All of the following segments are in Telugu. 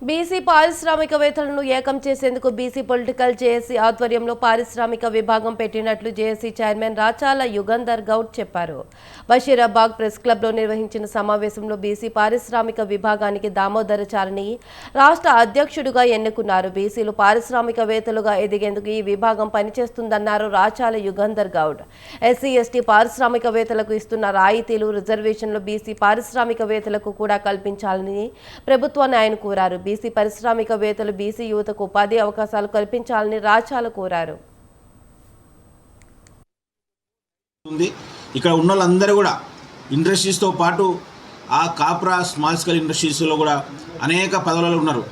బీసీ పారిశ్రామికవేత్తలను ఏకం చేసేందుకు బీసీ పొలిటికల్ జేఏసీ ఆధ్వర్యంలో పారిశ్రామిక విభాగం పెట్టినట్లు జేఏసీ చైర్మన్ రాచాల యుగంధర్ గౌడ్ చెప్పారు. బషీరాబాగ్ ప్రెస్ క్లబ్లో నిర్వహించిన సమావేశంలో బీసీ పారిశ్రామిక విభాగానికి దామోదరచారిని రాష్ట్ర అధ్యక్షుడిగా ఎన్నుకున్నారు. బీసీలు పారిశ్రామికవేత్తలుగా ఎదిగేందుకు ఈ విభాగం పనిచేస్తుందన్నారు రాచాల యుగంధర్ గౌడ్. ఎస్సీ ఎస్టీ పారిశ్రామికవేత్తలకు ఇస్తున్న రాయితీలు రిజర్వేషన్లు బీసీ పారిశ్రామికవేత్తలకు కూడా కల్పించాలని ప్రభుత్వాన్ని ఆయన కోరారు. బీసీ పారిశ్రామికవేత్తలు బీసీ యువతకు ఉపాధి అవకాశాలు కల్పించాలని రాచాలు కోరారు. ఇక్కడ ఉన్న వాళ్ళందరూ కూడా ఇండస్ట్రీస్తో పాటు ఆ కాప్రా స్మాల్ స్కేల్ ఇండస్ట్రీస్లో కూడా అనేక పదవులలో ఉన్నారు.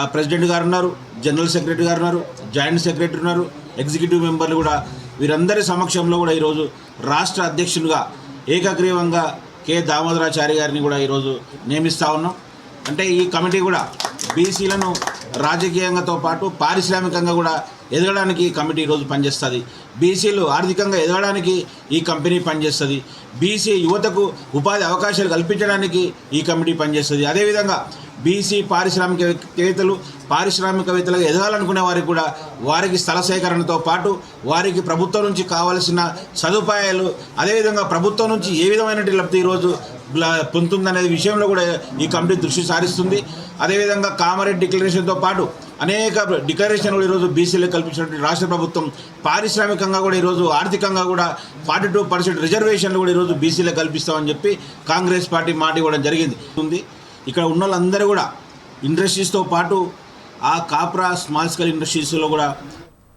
ఆ ప్రెసిడెంట్ గారు ఉన్నారు జనరల్ సెక్రటరీ గారు ఉన్నారు జాయింట్ సెక్రటరీ ఉన్నారు ఎగ్జిక్యూటివ్ మెంబర్లు కూడా వీరందరి సమక్షంలో కూడా ఈరోజు రాష్ట్ర అధ్యక్షునిగా ఏకగ్రీవంగా కె. దామోదరాచారి గారిని కూడా ఈరోజు నియమిస్తా ఉన్నాం. అంటే ఈ కమిటీ కూడా బీసీలను రాజకీయంగాతో పాటు పారిశ్రామికంగా కూడా ఎదగడానికి ఈ కమిటీ ఈరోజు పనిచేస్తుంది. బీసీలు ఆర్థికంగా ఎదగడానికి ఈ కంపెనీ పనిచేస్తుంది. బీసీ యువతకు ఉపాధి అవకాశాలు కల్పించడానికి ఈ కమిటీ పనిచేస్తుంది. అదేవిధంగా బీసీ పారిశ్రామికవేత్తలు పారిశ్రామికవేత్తలుగా ఎదగాలనుకునే వారికి కూడా వారికి స్థల సేకరణతో పాటు వారికి ప్రభుత్వం నుంచి కావలసిన సదుపాయాలు అదేవిధంగా ప్రభుత్వం నుంచి ఏ విధమైన లబ్ధి ఈరోజు పొందుతుందనే విషయంలో కూడా ఈ కమిటీ దృష్టి సారిస్తుంది. అదేవిధంగా కామారెడ్డి డిక్లరేషన్తో పాటు అనేక డిక్లరేషన్లు ఈరోజు బీసీలకు కల్పించినటువంటి రాష్ట్ర ప్రభుత్వం పారిశ్రామికంగా కూడా ఈరోజు ఆర్థికంగా కూడా ఫార్టీ టూ పర్సెంట్ రిజర్వేషన్లు కూడా ఈరోజు బీసీలకు కల్పిస్తామని చెప్పి కాంగ్రెస్ పార్టీ మాట ఇవ్వడం జరిగింది. ఉంది. ఇక్కడ ఉన్న వాళ్ళందరూ కూడా ఇండస్ట్రీస్తో పాటు ఆ కాప్రా స్మాల్ స్కేల్ ఇండస్ట్రీస్లో కూడా